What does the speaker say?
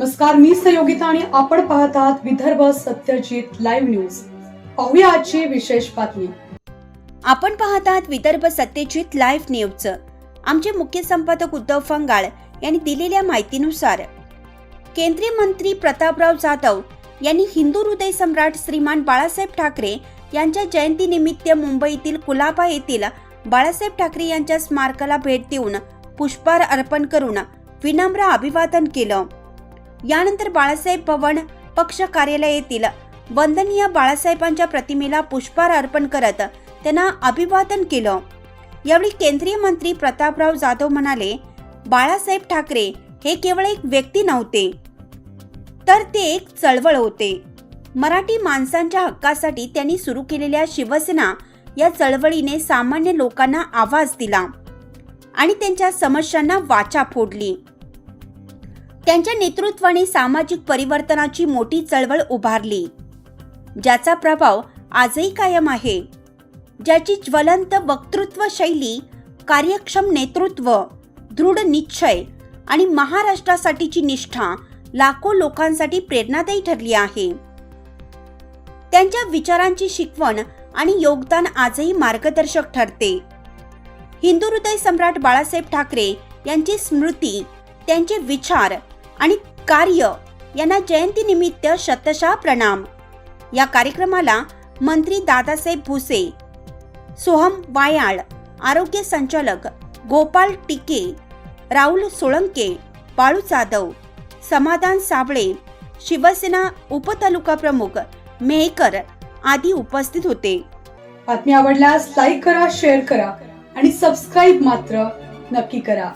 नमस्कार मी संयोगिता आणि आपण पाहत आहात विदर्भ सत्यजित लाईव्ह न्यूज. पाहूया आजची विशेष बातमी. आपण पाहत आहात विदर्भ सत्यजित लाईव्ह न्यूज आमचे मुख्य संपादक उद्धव फंगाळ यांनी दिलेल्या माहितीनुसार केंद्रीय मंत्री प्रतापराव जाधव यांनी हिंदू हृदय सम्राट श्रीमान बाळासाहेब ठाकरे यांच्या जयंतीनिमित्त मुंबईतील कुलाबा येथील बाळासाहेब ठाकरे यांच्या स्मारकाला भेट देऊन पुष्पहार अर्पण करून विनम्र अभिवादन केलं. यानंतर बाळासाहेब भवन पक्ष कार्यालय येथील वंदनीय बाळासाहेबांच्या प्रतिमेला पुष्पहार अर्पण करत त्यांना अभिवादन केलं. यावेळी केंद्रीय मंत्री प्रतापराव जाधव म्हणाले बाळासाहेब ठाकरे हे केवळ एक व्यक्ती नव्हते तर ते एक चळवळ होते. मराठी माणसांच्या हक्कासाठी त्यांनी सुरू केलेल्या शिवसेना या चळवळीने सामान्य लोकांना आवाज दिला आणि त्यांच्या समस्यांना वाचा फोडली. त्यांच्या नेतृत्वाने सामाजिक परिवर्तनाची मोठी चळवळ उभारली. ज्याचा प्रभाव आजही कायम आहे. ज्याची ज्वलंत वक्तृत्व शैली कार्यक्षम नेतृत्व दृढ निश्चय आणि महाराष्ट्रासाठीची निष्ठा लाखो लोकांसाठी प्रेरणादायी ठरली आहे. त्यांच्या विचारांची शिकवण आणि योगदान आजही मार्गदर्शक ठरते. हिंदू हृदय सम्राट बाळासाहेब ठाकरे यांची स्मृती त्यांचे विचार आणि कार्य यांना जयंतीनिमित्त शतशः प्रणाम. या कार्यक्रमाला मंत्री दादासाहेब भुसे सोहम वायाळ आरोग्य संचालक गोपाल टिके राहुल सोळंके बाळू जाधव समाधान साबळे शिवसेना उपतालुका प्रमुख मेहकर आदी उपस्थित होते. बातमी आवडल्यास लाईक करा शेअर करा आणि सबस्क्राईब मात्र नक्की करा.